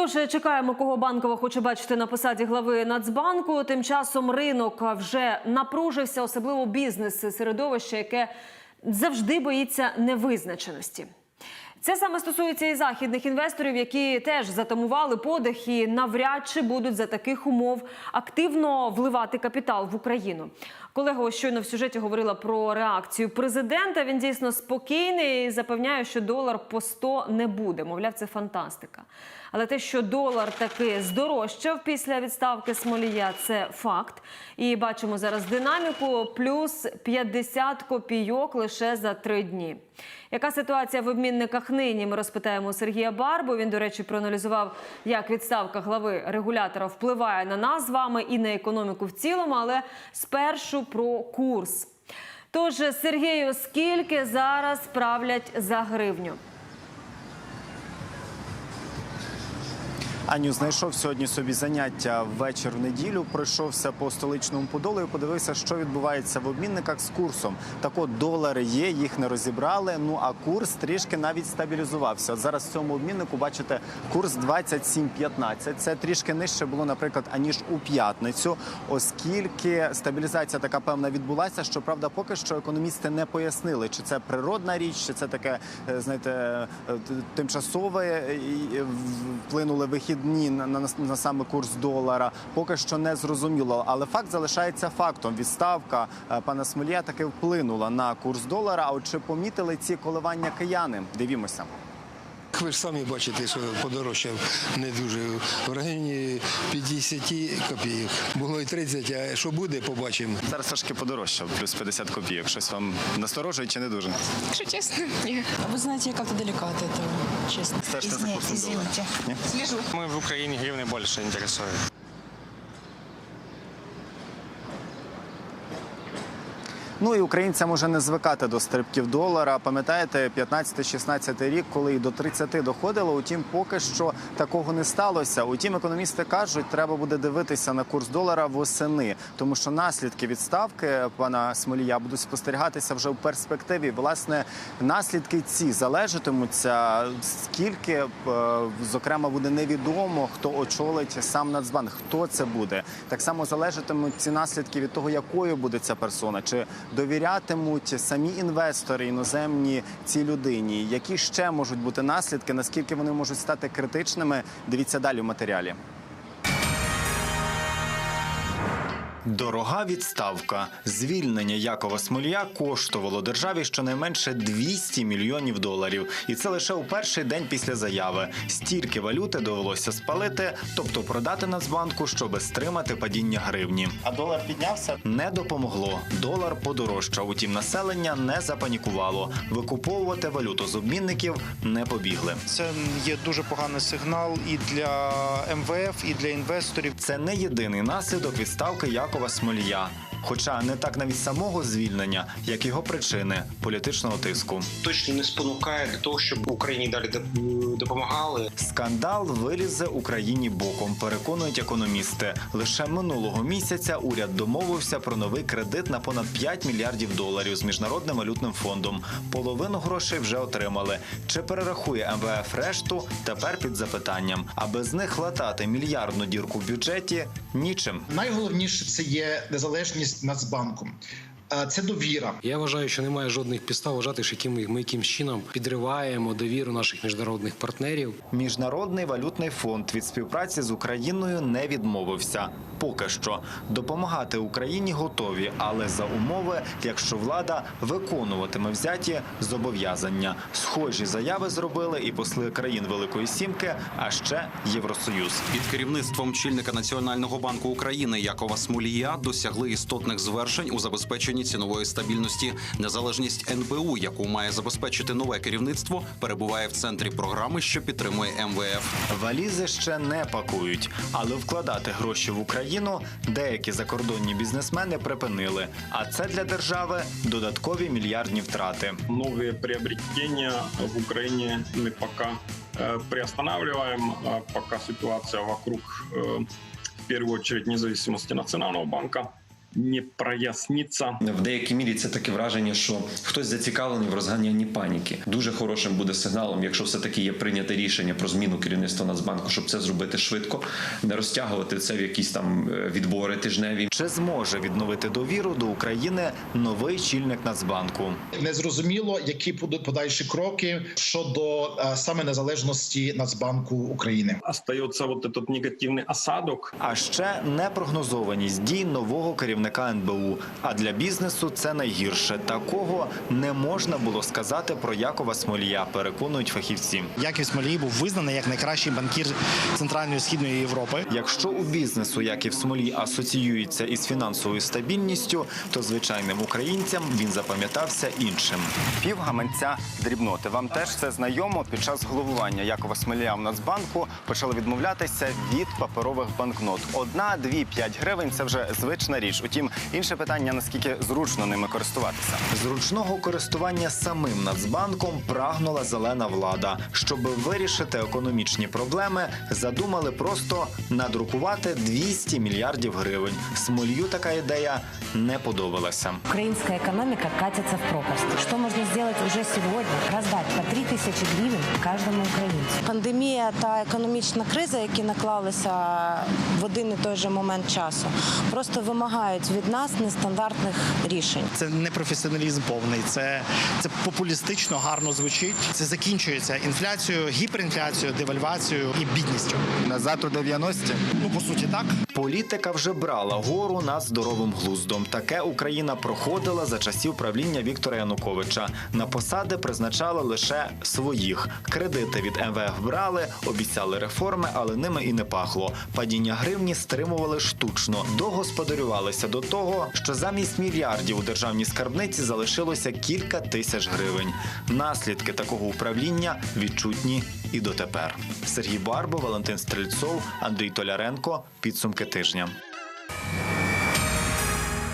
Тож чекаємо, кого банкова хоче бачити на посаді глави Нацбанку. Тим часом ринок вже напружився, особливо бізнес середовище, яке завжди боїться невизначеності. Це саме стосується і західних інвесторів, які теж затамували подих і навряд чи будуть за таких умов активно вливати капітал в Україну. Колега щойно в сюжеті говорила про реакцію президента. Він дійсно спокійний і запевняє, що долар по 100 не буде. Мовляв, це фантастика. Але те, що долар таки здорожчав після відставки Смолія, це факт. І бачимо зараз динаміку плюс 50 копійок лише за три дні. Яка ситуація в обмінниках нині? Ми розпитаємо Сергія Барбу. Він, до речі, проаналізував, як відставка глави регулятора впливає на нас з вами і на економіку в цілому, але спершу про курс. Тож, Сергію, скільки зараз правлять за гривню? Аню знайшов сьогодні собі заняття ввечір в неділю. Пройшовся по столичному подолу і подивився, що відбувається в обмінниках з курсом. Так от долари є, їх не розібрали. Ну а курс трішки навіть стабілізувався. От зараз в цьому обміннику бачите курс 27.15. Це трішки нижче було, наприклад, аніж у п'ятницю, оскільки стабілізація така певна відбулася. Щоправда, поки що економісти не пояснили, чи це природна річ, чи це таке, е, знаєте, е, тимчасове е, і вихідні на, на, на саме курс долара. Поки що не зрозуміло. Але факт залишається фактом. Відставка е, пана Смолія таки вплинула на курс долара. А от чи помітили ці коливання кияни? Дивімося. Ви ж самі бачите, що подорожчав не дуже в районі 50 копійок. Було і 30, а що буде, побачимо. Зараз трошки подорожчав, плюс 50 копійок. Щось вам насторожує чи не дуже? Якщо чесно, ні. Вы знаете, я как-то далеко от этого, честно. Стежите за курсом долара? извините. Слежу. Мы в Украине гривны больше интересует. Ну і українцям уже не звикати до стрибків долара. Пам'ятаєте, 15-16 рік, коли і до 30 доходило. Утім, поки що такого не сталося. Утім, економісти кажуть, треба буде дивитися на курс долара восени, тому що наслідки відставки пана Смолія будуть спостерігатися вже в перспективі. Власне, наслідки ці залежатимуться скільки е, зокрема буде невідомо, хто очолить сам Нацбанк, хто це буде. Так само залежатимуть ці наслідки від того, якою буде ця персона, чи довірятимуть самі інвестори іноземні цій людині. Які ще можуть бути наслідки? Наскільки вони можуть стати критичними? Дивіться далі в матеріалі. Дорога відставка. Звільнення Якова Смолія коштувало державі щонайменше 200 мільйонів доларів. І це лише у перший день після заяви. Стільки валюти довелося спалити, тобто продати Нацбанку, щоб стримати падіння гривні. А долар піднявся? Не допомогло. Долар подорожчав. Утім, населення не запанікувало. Викуповувати валюту з обмінників не побігли. Це є дуже поганий сигнал і для МВФ, і для інвесторів. Це не єдиний наслідок відставки Якова Смолія. Хоча не так навіть самого звільнення, як його причини політичного тиску. точно не спонукає до того, щоб Україні далі допомагали. Скандал вилізе Україні боком, переконують економісти. Лише минулого місяця уряд домовився про новий кредит на понад 5 мільярдів доларів з міжнародним валютним фондом. Половину грошей вже отримали. Чи перерахує МВФ решту? Тепер під запитанням. А без них латати мільярдну дірку в бюджеті нічим. Найголовніше це є незалежність Нацбанку. Це довіра. Я вважаю, що немає жодних підстав вважати, що яким- ми якимсь чином підриваємо довіру наших міжнародних партнерів. Міжнародний валютний фонд від співпраці з Україною не відмовився. Поки що допомагати Україні готові, але за умови, якщо влада виконуватиме взяті зобов'язання. Схожі заяви зробили і посли країн Великої Сімки, а ще Євросоюз. Під керівництвом чільника Національного банку України Якова Смолія досягли істотних звершень у забезпеченні цінової стабільності. Незалежність НБУ, яку має забезпечити нове керівництво, перебуває в центрі програми, що підтримує МВФ. Валізи ще не пакують, але вкладати гроші в Україну деякі закордонні бізнесмени припинили. А це для держави додаткові мільярдні втрати. Новые приобретения в Украине мы пока э, приостанавливаем, а пока ситуация вокруг, э, в первую очередь, независимости Национального банка не прояснится. В деякій мірі це таке враження, що хтось зацікавлений в розганянні паніки. Дуже хорошим буде сигналом, якщо все таки є прийняте рішення про зміну керівництва Нацбанку, щоб це зробити швидко, не розтягувати це в якісь там е, відбори тижневі. Чи зможе відновити довіру до України новий чільник Нацбанку? Незрозуміло, які будуть подальші кроки щодо е, саме незалежності Нацбанку України. Остается вот этот негативный осадок. А ще непрогнозованість дій нового керівника НБУ. А для бізнесу це найгірше. Такого не можна було сказати про Якова Смолія, переконують фахівці. Яків Смолій був визнаний як найкращий банкір Центральної Східної Європи. Якщо у бізнесу Яків Смолій асоціюється із фінансовою стабільністю, то звичайним українцям він запам'ятався іншим. Пів гаманця дрібноти. Вам теж це знайомо під час головування Якова Смолія в Нацбанку почали відмовлятися від паперових банкнот. Одна, дві, п'ять гривень це вже звична річ. Утім, інше питання наскільки зручно ними користуватися. Зручного користування самим Нацбанком прагнула зелена влада. Щоб вирішити економічні проблеми, задумали просто надрукувати 200 мільярдів гривень. Смолью така ідея не подобалася. Украинская экономика катится в пропасть. Что можно сделать уже сегодня? Раздать по 3 тисячі гривень каждому українцю. Пандемія та економічна криза, які наклалися в один і той же момент часу, просто вимагають від нас нестандартних рішень. Це не професіоналізм повний, це, це популістично гарно звучить. Це закінчується інфляцією, гіперінфляцією, девальвацією і бідністю. Назад у 90-ті? Ну по суті, так. Політика вже брала гору над здоровим глуздом. Таке Україна проходила за часів правління Віктора Януковича. На посади призначали лише своїх. Кредити від МВФ брали, обіцяли реформи, але ними і не пахло. Падіння гривні стримували штучно. Догосподарювалися до того, що замість мільярдів у державній скарбниці залишилося кілька тисяч гривень. Наслідки такого управління відчутні і дотепер. Сергій Барбо, Валентин Стрельцов, Андрій Толяренко. Підсумки тижня.